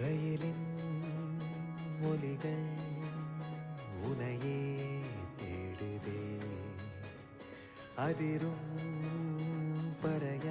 ரயிலின் ஒலிகள் உனையே தேடுதே. அதிரும் பறைய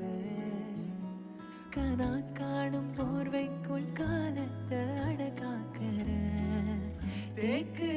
போல கனா காணும் போர்வைக்குள் காலத்தை அட காக்கிற தேக்கு